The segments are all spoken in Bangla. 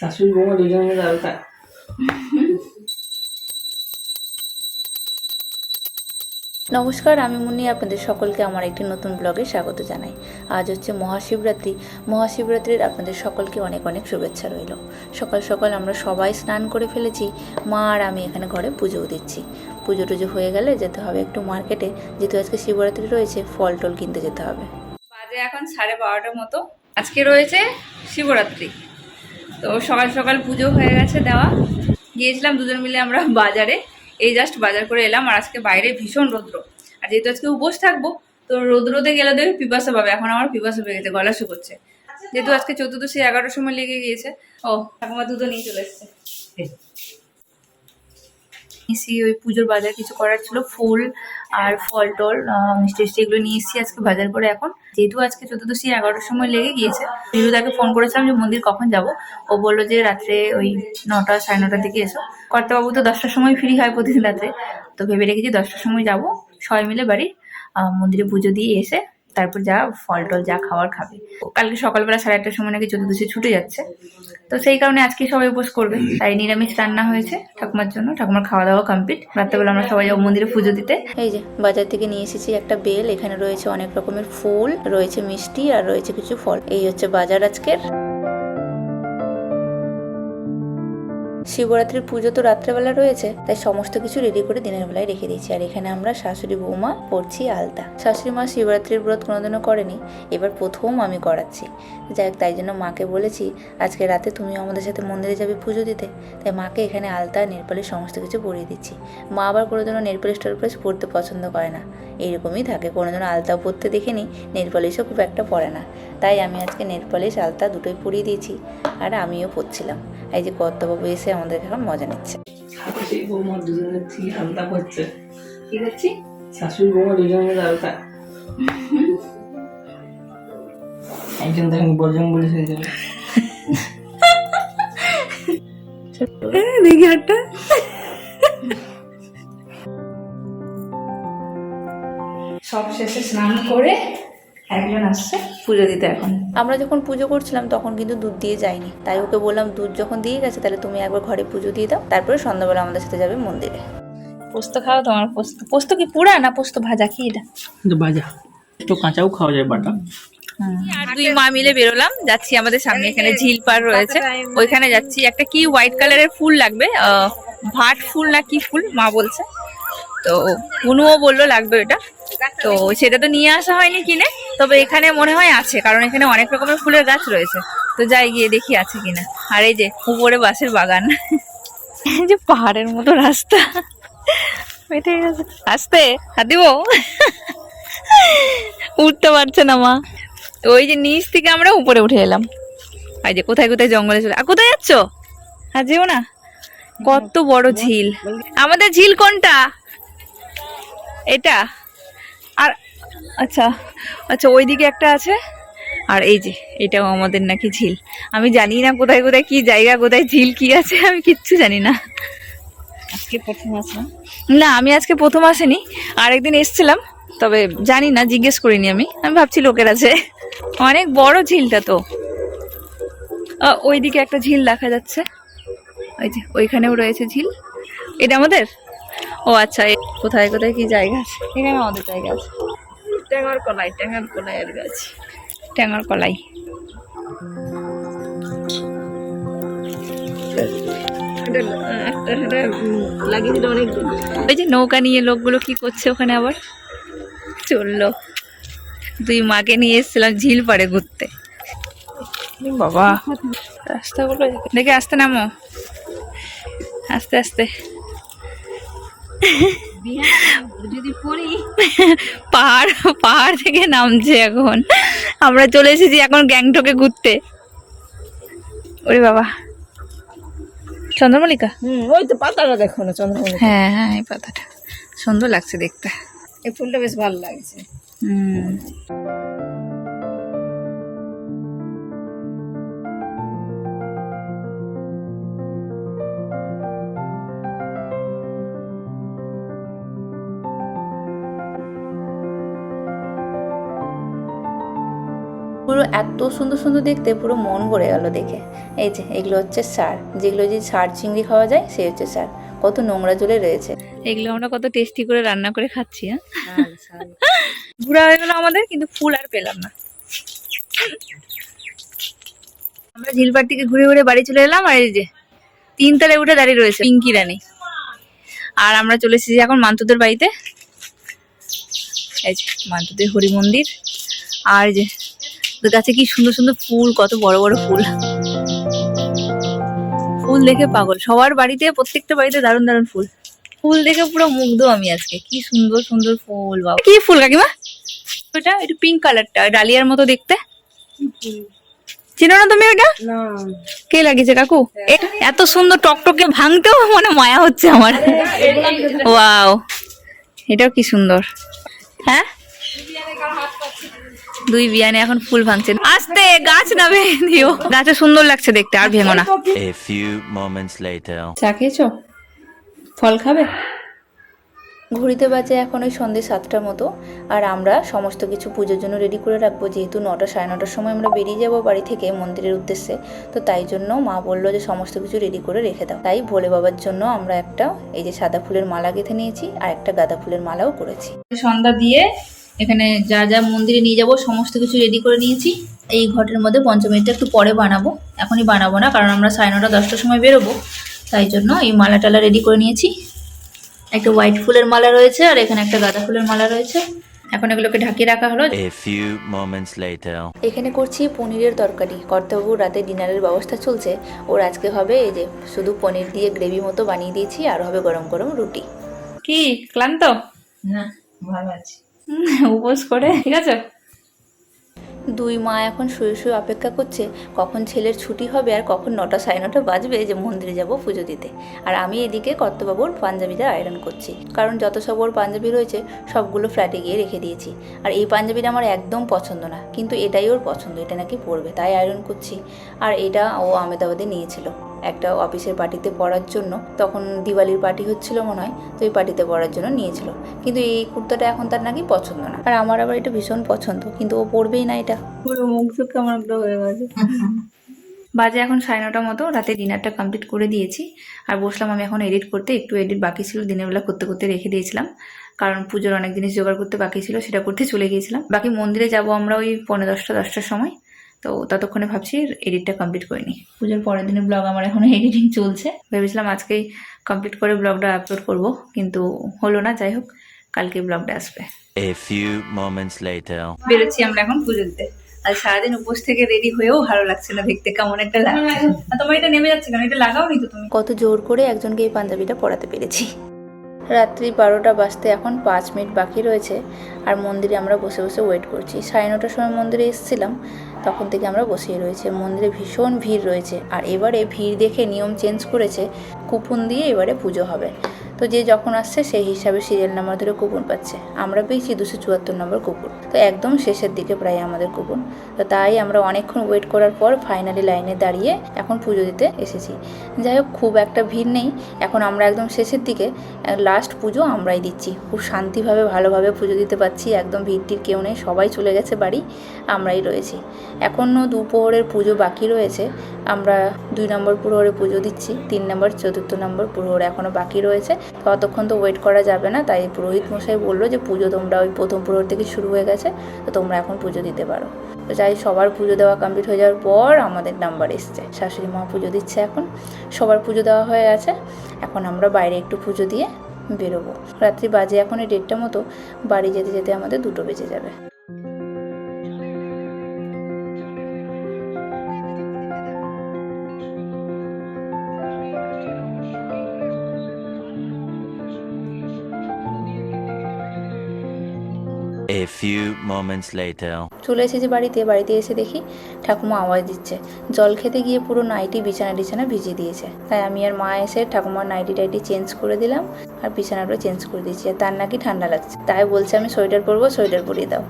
শাশুড়ি বৌমা দুজনের মধ্যে আলতা নমস্কার আমি মুন্নি। আপনাদের সকলকে আমার একটি নতুন ব্লগে স্বাগত জানাই। আজ হচ্ছে মহাশিবরাত্রি। মহাশিবরাত্রির আপনাদের সকলকে অনেক অনেক শুভেচ্ছা রইল। সকাল সকাল আমরা সবাই স্নান করে ফেলেছি। মা আর আমি এখানে ঘরে পুজোও দিচ্ছি। পুজো টুজো হয়ে গেলে যেতে হবে একটু মার্কেটে। যেহেতু আজকে শিবরাত্রি রয়েছে ফল টল কিনতে যেতে হবে। বাজে এখন সাড়ে বারোটার মতো। আজকে রয়েছে শিবরাত্রি। তো সকাল সকাল পুজো হয়ে গেছে দেওয়া। গিয়েছিলাম দুজন মিলে আমরা বাজারে। এই জাস্ট বাজার করে এলাম আর আজকে বাইরে ভীষণ রৌদ্র। আর যেহেতু আজকে উপোস থাকব, তো রৌদ্রতে গেলে দেখবে পিপাসা পাবে। এখন আমার পিপাসা পেয়ে গেছে, গলা শুকোচ্ছে। যেহেতু আজকে চতুর্দশী এগারোটার সময় লেগে গিয়েছে। ও, ঠাকুমা দুধও নিয়ে চলে এসছে। নিয়েছি ওই পুজোর বাজার কিছু করার ছিল ফুল আর ফল টল মিষ্টি মিষ্টি এগুলো নিয়ে এসেছি আজকে বাজার করে এখন। যেহেতু আজকে চতুর্দশী এগারোটার সময় লেগে গিয়েছে বিরুদাকে ফোন করেছিলাম যে মন্দির কখন যাব। ও বলল যে রাত্রে ওই নটা সাড়ে নটার দিকে এসো। কর্তাবাবু তো দশটার সময় ফ্রি হয় প্রতিদিন রাত্রে। তো ভেবে রেখেছি দশটার সময় যাব। সবাই মিলে বাড়ি আহ, মন্দিরে পুজো দিয়ে এসে তারপর যা ফল টল যা খাওয়ার খাবে। কালকে সকালবেলা সাড়ে আটটার সময় নাকি চতুর্দশী ছুটে যাচ্ছে। তো সেই কারণে আজকে সবাই উপোস করবে। তাই নিরামিষ রান্না হয়েছে ঠাকুমার জন্য। ঠাকুমার খাওয়া দাওয়া কমপ্লিট রাত্রেবেলা আমরা সবাই যাব মন্দিরে পুজো দিতে। এই যে বাজার থেকে নিয়ে এসেছি একটা বেল। এখানে রয়েছে অনেক রকমের ফুল রয়েছে মিষ্টি আর রয়েছে কিছু ফল। এই হচ্ছে বাজার আজকের। শিবরাত্রির পুজো তো রাত্রেবেলা রয়েছে, তাই সমস্ত কিছু রেডি করে দিনের বেলায় রেখে দিয়েছি। আর এখানে আমরা শাশুড়ি বৌমা পড়ছি আলতা। শাশুড়ি মা শিবরাত্রির ব্রত কোনোদিনও করেনি, এবার প্রথম আমি করাচ্ছি। যাই হোক তাই জন্য মাকে বলেছি, আজকে রাতে তুমিও আমাদের সাথে মন্দিরে যাবে পুজো দিতে। তাই মাকে এখানে আলতা, নেলপালিশ সমস্ত কিছু পরিয়ে দিচ্ছি। মা আবার কোনোদিনও নেলপালিশ টেলপালিশ পরতে পছন্দ করে না। এইরকমই থাকে, কোনোদিনও আলতাও পরতে দেখিনি, নেলপালিশও খুব একটা পরে না। তাই আমি আজকে নেলপালিশ, আলতা দুটোই পরিয়ে দিয়েছি, আর আমিও পরছিলাম। এই যে কর্তাবাবু এসে আমাদের এখন মজা নিচ্ছে। শাশুড়ি বৌমা দুজনের থেকে আলতা করছে কি করছি শাশুড়ি বৌমা দুজনের মধ্যে একজন বর্জন বলে সেই দেখি একটা। সব শেষে স্নান করে একজন আসছে পুজো দিতে এখন। আমরা যখন পুজো করছিলাম তখন কিন্তু দুধ দিয়ে যাইনি। তাই ওকে বললাম দুধ যখন দিয়ে গেছে তাহলে তুমি একবার ঘরে পুজো দিয়ে দাও তারপরে সন্ধ্যাবেলা আমাদের সাথে যাবে মন্দিরে। পোস্ত খাও তোমার পোস্ত পোস্ত কি পুরা না পোস্ত ভাজা? কি এটা? বাজা একটু কাঁচাও খাওয়া যায় বাটা। আর দুই মা মিলে বেরোলাম যাচ্ছি আমাদের সামনে এখানে ঝিল পাড় রয়েছে। ওইখানে যাচ্ছি। একটা কি হোয়াইট কালারের ফুল লাগবে? আহ, ভাট ফুল না কি ফুল? মা বলছে। তো বুনুও বলল, লাগবে এটা তো সেটা তো নিয়ে আসা হয়নি কিনে, তবে এখানে মনে হয় আছে, কারণ এখানে অনেক রকমের ফুলের গাছ রয়েছে। তো যাই গিয়ে দেখি আছে কিনা। আর এই যে উপরে বাসের বাগান। যে পাহাড়ের মতো রাস্তা। আসতে, হাত দিব উঠতে পারছে না মা। তো ওই যে নিচ থেকে আমরা উপরে উঠে এলাম। এই যে কোথায় কোথায় জঙ্গলে চলে আর কোথায় যাচ্ছ? আর না। কত বড় ঝিল। আমাদের ঝিল কোনটা? এটা? আর আচ্ছা আচ্ছা ওইদিকে একটা আছে। আর এই যে এটাও আমাদের নাকি ঝিল। আমি জানি না কোথায় কোথায় কি জায়গা কোথায় ঝিল কি আছে আমি কিচ্ছু জানি না। আজকে প্রথম আসলাম না আমি আজকে প্রথম আসিনি। আরেকদিন এসছিলাম তবে জানি না জিজ্ঞেস করিনি আমি। আমি ভাবছি লোকের আছে। অনেক বড় ঝিলটা তো। ওইদিকে একটা ঝিল দেখা যাচ্ছে। ওই যে ওইখানেও রয়েছে ঝিল। এটা আমাদের? ও আচ্ছা এ- কোথায় কোথায় কি জায়গা আছে? এখানে আমাদের জায়গা আছে। ট্যাঙার কলাই ট্যাঙার কলাইয়ের গাছ। ট্যাঙার কলাই। ওই যে নৌকা নিয়ে লোকগুলো কি করছে ওখানে আবার? চলল। দুই মাকে নিয়ে এসেছিলাম ঝিল পাড়ে ঘুরতে। বাবা। রাস্তাগুলো দেখে আসতে নামো? আস্তে আস্তে। পাহাড় পাহাড় থেকে নামছে এখন। আমরা চলে এসেছি এখন গ্যাংটকে ঘুরতে। ওরে বাবা। চন্দ্রমল্লিকা? হুম ওই তো পাতাটা দেখো না চন্দ্রমণি হ্যাঁ হ্যাঁ এই পাতাটা। সুন্দর লাগছে দেখতে। এই ফুলটা বেশ ভালো লাগছে। হুম। সুন্দর সুন্দর দেখতে পুরো মন ভরে গেল দেখে। এই যে এগুলো হচ্ছে সার। যেগুলো যে সার চিংড়ি খাওয়া যায় সেই হচ্ছে সার। কত নোংরা জলে রয়েছে। এগুলো আমরা কত টেস্টি করে রান্না করে খাচ্ছি হ্যাঁ? বুড়া হয়ে গেল আমাদের কিন্তু ফুল আর পেলাম না। আমরা ঝিলপাড় থেকে ঘুরে ঘুরে বাড়ি চলে এলাম আর এই যে তিনতলায় উঠে দাঁড়িয়ে রয়েছে পিঙ্কি রানী। আর আমরা চলে এসেছি এখন মান্তুদের বাড়িতে। এই যে মান্তুদের হরি মন্দির আর যে গাছে কি সুন্দর সুন্দর ফুল কত বড় বড় ফুল? ফুল দেখে পাগল। সবার বাড়িতে প্রত্যেকটা বাড়িতে দারুণ দারুণ ফুল। ফুল দেখে পুরো মুগ্ধ আমি আজকে। কি সুন্দর সুন্দর ফুল বাবা কি ফুল কাকিমা? ওটা একটু পিঙ্ক কালারটা ডালিয়ার মতো দেখতে। চিনো না তুমি ওটা কে লাগিয়েছে কাকু? এত সুন্দর টকটকে ভাঙতেও মানে মায়া হচ্ছে আমার। ওয়াও এটাও কি সুন্দর। হ্যাঁ? দুই বিয়ানে এখন ফুল ভাঙছে। আস্তে গাছ না ভেঙে দিও। গাছে সুন্দর লাগছে দেখতে আর ভেঙো না। A few moments later. চা খেয়েছো? ফল খাবে? ঘড়িতে বাজে এখন ওই সন্ধ্যে সাতটার মতো আর আমরা সমস্ত কিছু পুজোর জন্য রেডি করে রাখব যেহেতু নটা সাড়ে নটার সময় আমরা বেরিয়ে যাব বাড়ি থেকে মন্দিরের উদ্দেশ্যে। তো তাই জন্য মা বলল যে সমস্ত কিছু রেডি করে রেখে দাও। তাই ভোলে বাবার জন্য আমরা একটা এই যে সাদা ফুলের মালা গেঁথে নিয়েছি আর একটা গাঁদা ফুলের মালাও করেছি। সন্ধ্যা দিয়ে এখানে যা যা মন্দিরে নিয়ে যাব সমস্ত কিছু রেডি করে নিয়েছি। এই ঘটের মধ্যে পঞ্চমীটা একটু পরে বানাবো। এখনই বানাবো না কারণ আমরা সাড়ে নটা দশটার সময় বেরোবো। তাই জন্য এই মালা টালা রেডি করে নিয়েছি। একটা হোয়াইট ফুলের মালা রয়েছে আর এখানে একটা গাঁদা ফুলের মালা রয়েছে। এখন এগুলোকে ঢাকিয়ে রাখা হলো. এখানে করছি পনিরের তরকারি। কর্তব্য রাতে ডিনারের ব্যবস্থা চলছে। ওর আজকে হবে এই যে শুধু পনির দিয়ে গ্রেভি মতো বানিয়ে দিয়েছি আর হবে গরম গরম রুটি। কি ক্লান্ত? না ভালো আছি। উপোস করে, ঠিক আছে? দুই মা এখন শুয়ে শুয়ে অপেক্ষা করছে, কখন ছেলের ছুটি হবে আর কখন নটা সাড়ে নটা বাজবে যে মন্দিরে যাব পুজো দিতে। আর আমি এদিকে কর্তবাবুর পাঞ্জাবিটা আয়রন করছি, কারণ যত সব ওর পাঞ্জাবি রয়েছে, সবগুলো ফ্ল্যাটে গিয়ে রেখে দিয়েছি। আর এই পাঞ্জাবিটা আমার একদম পছন্দ না, কিন্তু এটাই ওর পছন্দ, এটা নাকি পরবে, তাই আয়রন করছি। আর এটা ও আমেদাবাদে নিয়েছিল। একটা অফিসের পার্টিতে পড়ার জন্য। তখন দিওয়ালির পার্টি হচ্ছিল মনে হয় তো এই পার্টিতে পড়ার জন্য নিয়েছিল। কিন্তু এই কুর্তাটা এখন তার নাকি পছন্দ না। আর আমার আবার এটা ভীষণ পছন্দ কিন্তু ও পরবেই না এটা। পুরো মুখ চোখ কেমন হয়ে গেছে। বাজে এখন সাড়ে নটার মতো রাতে ডিনারটা কমপ্লিট করে দিয়েছি। আর বসলাম আমি এখন এডিট করতে একটু এডিট বাকি ছিল দিনের বেলা করতে করতে রেখে দিয়েছিলাম। কারণ পুজোর অনেক জিনিস জোগাড় করতে বাকি ছিল সেটা করতে চলে গিয়েছিলাম। বাকি মন্দিরে যাব আমরা ওই পনেরো দশটা দশটার সময়। তো ততক্ষণে ভাবছি এডিটটা কমপ্লিট করে নিই। পুজোর পরের দিনের ব্লগ আমার এখনও এডিটিং চলছে। ভেবেছিলাম আজকেই কমপ্লিট করে ব্লগটা আপলোড করব কিন্তু হলো না যাই হোক কালকে ব্লগটা আসবে। A few moments later. বেরোচ্ছি আমরা এখন পুজো দিতে। আর সারাদিন উপোস থেকে রেডি হয়েও ভালো লাগছে না দেখতে কেমন একটা লাগছে। তোমার এটা নেমে যাচ্ছে কেন? এটা লাগাও নি তো তুমি? কত জোর করে একজনকে এই পাঞ্জাবিটা পরাতে পেরেছি। রাত্রি বারোটা বাজতে এখন পাঁচ মিনিট বাকি রয়েছে আর মন্দিরে আমরা বসে বসে ওয়েট করছি। সাড়ে নটার সময় মন্দিরে এসেছিলাম, তখন থেকে আমরা বসেই রয়েছে। মন্দিরে ভীষণ ভিড় রয়েছে আর এবারে ভিড় দেখে নিয়ম চেঞ্জ করেছে, কুপন দিয়ে এবারে পুজো হবে। তো যে যখন আসছে, সেই হিসাবে সিরিয়াল নাম্বার ধরে কুপন পাচ্ছে। আমরা পেয়েছি দুশো চুয়াত্তর নম্বর কুপন। তো একদম শেষের দিকে প্রায় আমাদের কুপন। তো তাই আমরা অনেকক্ষণ ওয়েট করার পর ফাইনালি লাইনে দাঁড়িয়ে এখন পুজো দিতে এসেছি। যাই হোক, খুব একটা ভিড় নেই। এখন আমরা একদম শেষের দিকে লাস্ট পুজো আমরাই দিচ্ছি। খুব শান্তিভাবে, ভালোভাবে পুজো দিতে পারছি। একদম ভিড়টির কেউ নেই। সবাই চলে গেছে বাড়ি, আমরাই রয়েছি। এখনও দুপোহরের পুজো বাকি রয়েছে। আমরা দুই নম্বর প্রহরে পুজো দিচ্ছি, তিন নম্বর চতুর্থ নম্বর প্রহর এখনও বাকি রয়েছে। তো অতক্ষণ তো ওয়েট করা যাবে না। তাই পুরোহিত মশাই বলল যে, পুজো তোমরা ওই প্রথম প্রহর থেকে শুরু হয়ে গেছে, তো তোমরা এখন পুজো দিতে পারো। তো চাই সবার পুজো দেওয়া কমপ্লিট হয়ে যাওয়ার পর আমাদের নাম্বার এসছে। শাশুড়ি মা পুজো দিচ্ছে এখন। সবার পুজো দেওয়া হয়ে গেছে। এখন আমরা বাইরে একটু পুজো দিয়ে বেরোবো। রাত্রি বাজে এখন এই ডেটটা মতো। বাড়ি যেতে যেতে আমাদের দুটো বেজে যাবে। A few moments later. চলে এসেছি বাড়িতে বাড়িতে এসে দেখি ঠাকুমা আওয়াজ দিচ্ছে। জল খেতে গিয়ে পুরো নাইটি বিছানা টিছানা ভিজিয়ে দিয়েছে। তাই আমি আর মা এসে ঠাকুমার নাইটি টাইটি চেঞ্জ করে দিলাম আর বিছানাটা চেঞ্জ করে দিয়েছি। আর তার নাকি ঠান্ডা লাগছে। তাই বলছে আমি সোয়েটার পরবো সোয়েটার পরিয়ে দাও।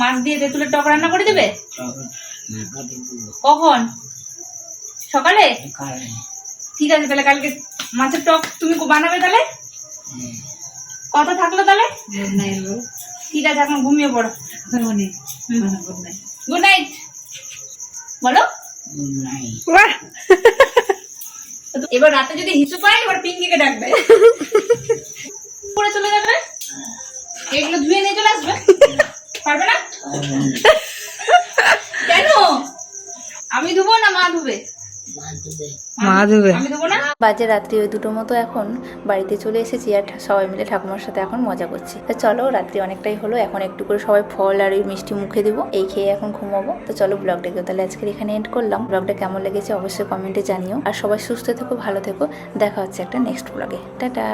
মাছ দিয়ে তেঁতুলের টক রান্না করে দেবে? কখন? সকালে? ঠিক আছে তাহলে কালকে মাছের টক তুমি বানাবে তাহলে? কত থাকল তাহলে? ঠিক আছে এখন ঘুমিয়ে পড়ো। গুড নাইট বলো। এবার রাতে যদি হিসু পায় এবার পিঙ্কিকে ডাকবে। পরে চলে যাবে। এগুলো ধুয়ে নিয়ে চলে আসবে। পারবে না কেন আমি ধুবো না মা ধুবে মা দেবে বাজে রাত্রি ওই দুটো মতো এখন বাড়িতে চলে এসেছি আর সবাই মিলে ঠাকুমার সাথে এখন মজা করছি। তো চলো রাত্রি অনেকটাই হলো এখন একটু করে সবাই ফল আর ওই মিষ্টি মুখে দিব এই খেয়ে এখন ঘুমাবো। তো চলো ব্লগটাকে তাহলে আজকের এখানে এন্ড করলাম। ব্লগটা কেমন লেগেছে অবশ্যই কমেন্টে জানিও। আর সবাই সুস্থ থেকো ভালো থেকো। দেখা হচ্ছে একটা নেক্সট ব্লগে টাটা!